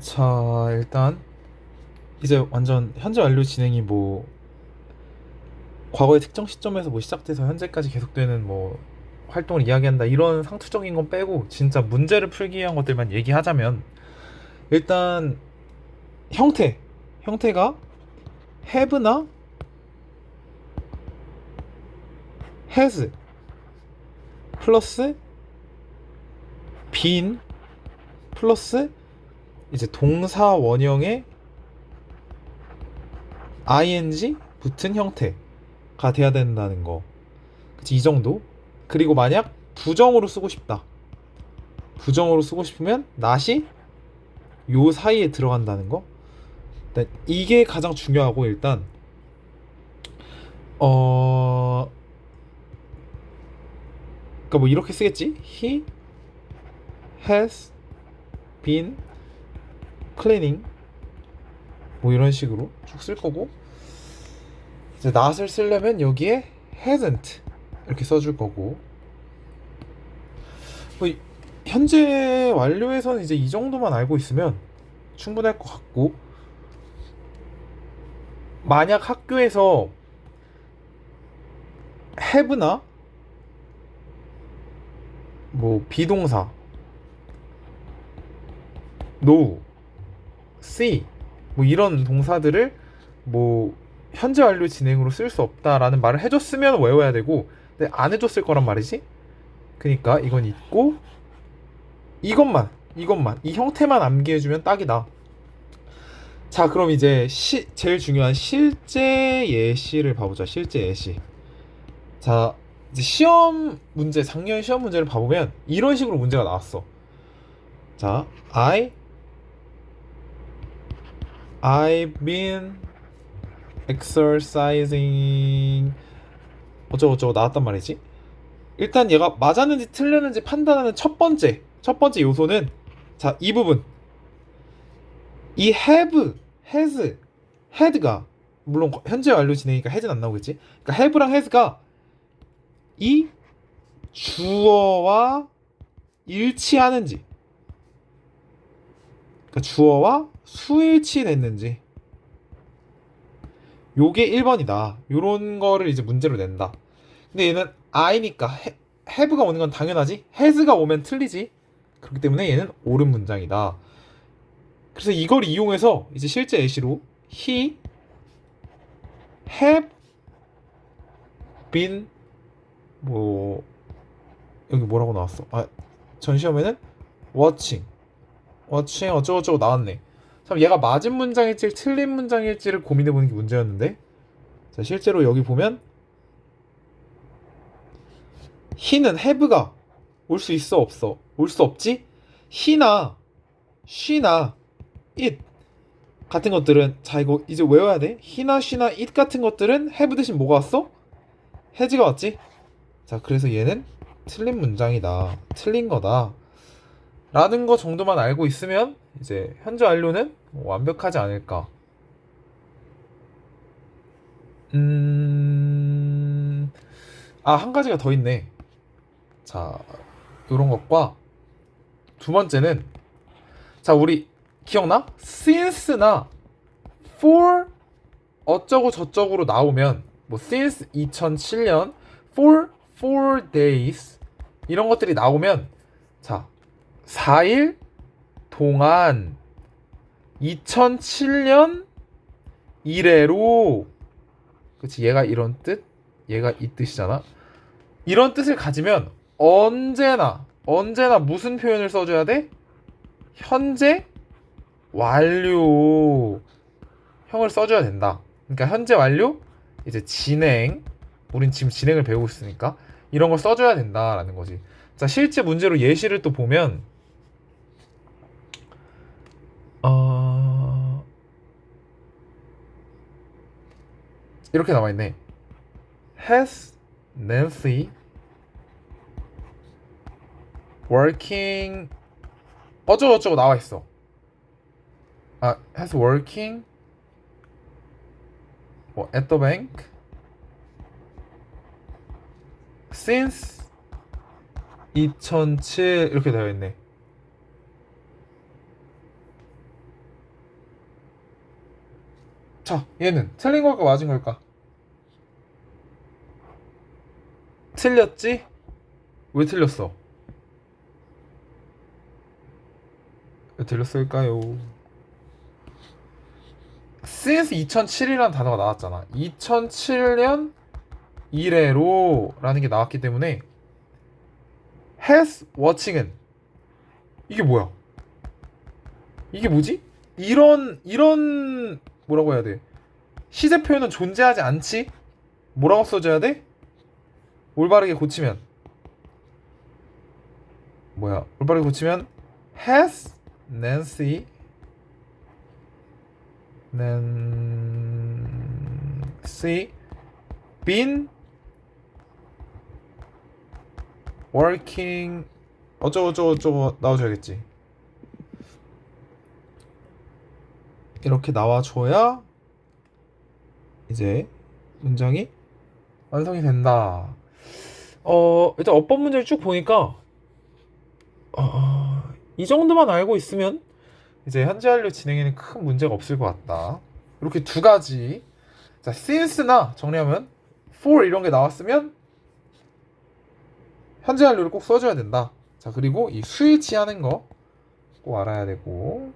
자, 일단 이제 완전 현재 완료 진행이 뭐 과거의 특정 시점에서 뭐 시작돼서 현재까지 계속되는 뭐 활동을 이야기한다 이런 상투적인 건 빼고 진짜 문제를 풀기 위한 것들만 얘기하자면 일단 형태 형태가 have나 has 플러스 been 플러스 이제 동사 원형에 ing 붙은 형태가 돼야 된다는 거. 그치, 이 정도? 그리고 만약 부정으로 쓰고 싶다. 부정으로 쓰고 싶으면 not이 요 사이에 들어간다는 거. 일단 이게 가장 중요하고 일단 어 그러니까 뭐 이렇게 쓰겠지? He has been cleaning 뭐 이런 식으로 쭉 쓸 거고. 이제 not을 쓰려면 여기에 hasn't 이렇게 써줄 거고. 뭐 이- 현재 완료에서는 이제 이 정도만 알고 있으면 충분할 것 같고. 만약 학교에서 have나 뭐 비동사 no, see 뭐 이런 동사들을 뭐 현재 완료 진행으로 쓸 수 없다라는 말을 해줬으면 외워야 되고 근데 안 해줬을 거란 말이지? 그니까 이건 있고 이것만 이것만 이 형태만 암기해주면 딱이다 자 그럼 이제 시, 제일 중요한 실제 예시를 봐보자. 실제 예시. 자 이제 시험 문제 작년 시험 문제를 봐보면 이런 식으로 문제가 나왔어. 자 I I've been exercising 어쩌고저쩌고 나왔단 말이지. 일단 얘가 맞았는지 틀렸는지 판단하는 첫 번째 첫 번째 요소는 자 이 부분 이 have, has, had가 물론 현재 완료 진행이니까 has는 안 나오겠지. 그러니까 have랑 has가 이 주어와 일치하는지 그러니까 주어와 수일치됐는지 요게 1번이다. 요런 거를 이제 문제로 낸다. 근데 얘는 I니까 해, have가 오는 건 당연하지. has가 오면 틀리지. 그렇기 때문에 얘는 옳은 문장이다. 그래서 이걸 이용해서 이제 실제 예시로 he have been 뭐 여기 뭐라고 나왔어? 아, 전 시험에는 watching watching 어쩌고저쩌고 나왔네. 참 얘가 맞은 문장일지 틀린 문장일지를 고민해 보는 게 문제였는데. 자 실제로 여기 보면 he는 have가 올 수 있어 없어? 올 수 없지? He나 she나 it 같은 것들은 자 이거 이제 외워야 돼. He나 she나 it 같은 것들은 have 대신 뭐가 왔어? has가 왔지? 자 그래서 얘는 틀린 문장이다. 틀린 거다 라는 거 정도만 알고 있으면 이제 현재 완료는 뭐 완벽하지 않을까. 음, 아, 한 가지가 더 있네. 자, 요런 것과 두 번째는 자, 우리 기억나? since나 for 어쩌고 저쩌고로 나오면 뭐 since 2007년 for four days 이런 것들이 나오면 자, 4일 동안 2007년 이래로. 그치 얘가 이런 뜻? 얘가 이 뜻이잖아. 이런 뜻을 가지면 언제나 언제나 무슨 표현을 써줘야 돼? 현재 완료. 형을 써줘야 된다. 그러니까 현재 완료 이제 진행. 우린 지금 진행을 배우고 있으니까 이런 걸 써줘야 된다라는 거지. 자 실제 문제로 예시를 또 보면 어... 이렇게 나와 있네. Has Nancy working 어쩌고 저쩌고 나와 있어. 아, has working 뭐 at the bank since 2007 이렇게 되어 있네. 자, 얘는 틀린 걸까 맞은 걸까? 틀렸지? 왜 틀렸어? 왜 틀렸을까요? since 2007이라는 단어가 나왔잖아. 2007년 이래로 라는 게 나왔기 때문에 has watching은 이게 뭐야? 이게 뭐지? 이런 이런 뭐라고 해야 돼? 시제 표현은 존재하지 않지? 뭐라고 써줘야 돼? 올바르게 고치면 뭐야? 올바르게 고치면 has Nancy Nancy been working 어쩌고 저쩌고 저쩌고 나와줘야겠지. 이렇게 나와줘야 이제 문장이 완성이 된다. 어 일단 어법 문제를 쭉 보니까 어, 이 정도만 알고 있으면 이제 현재 완료 진행에는 큰 문제가 없을 것 같다. 이렇게 두 가지 자 since나 정리하면 for 이런 게 나왔으면 현재 완료를 꼭 써줘야 된다. 자 그리고 이 스위치 하는 거 꼭 알아야 되고